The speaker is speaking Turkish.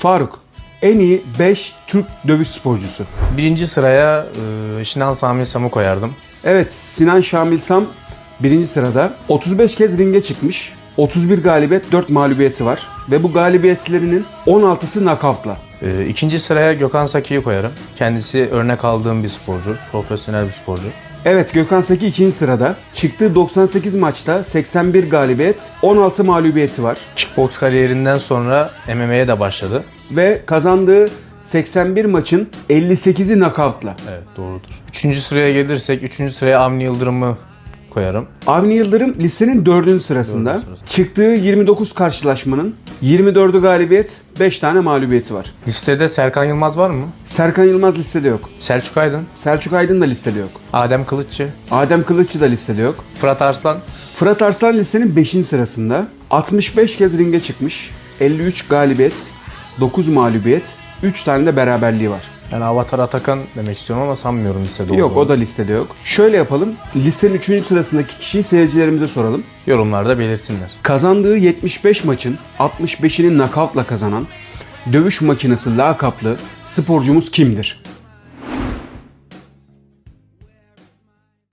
Faruk, en iyi 5 Türk dövüş sporcusu. Birinci sıraya e, Şinan Sami Sam'ı koyardım. Evet, Sinan Şamil Sam birinci sırada. 35 kez ringe çıkmış. 31 galibiyet, 4 mağlubiyeti var. Ve bu galibiyetlerinin 16'sı knockout'la. E, ikinci sıraya Gökhan Saki'yi koyarım. Kendisi örnek aldığım bir sporcu, profesyonel bir sporcu. Evet Gökhan Saki ikinci sırada. Çıktığı 98 maçta 81 galibiyet, 16 mağlubiyeti var. Kickbox kariyerinden sonra MMA'ye de başladı. Ve kazandığı 81 maçın 58'i knockout'la. Evet doğrudur. Üçüncü sıraya gelirsek, üçüncü sıraya Avni Yıldırım'ı koyarım. Avni Yıldırım listenin 4. sırasında. Dördüncü. Çıktığı 29 karşılaşmanın 24'ü galibiyet, 5 tane mağlubiyeti var. Listede Serkan Yılmaz var mı? Serkan Yılmaz listede yok. Selçuk Aydın, Selçuk Aydın da listede yok. Adem Kılıççı, Adem Kılıççı da listede yok. Fırat Arslan, Fırat Arslan listenin 5. sırasında. 65 kez ringe çıkmış. 53 galibiyet, 9 mağlubiyet, 3 tane de beraberliği var. Yani Avatar Atakan demek istiyorum ama sanmıyorum listede Yok olduğunu. o da listede yok. Şöyle yapalım. Listenin 3. sırasındaki kişiyi seyircilerimize soralım. Yorumlarda belirsinler. Kazandığı 75 maçın 65'ini knockoutla kazanan dövüş makinesi lakaplı sporcumuz kimdir?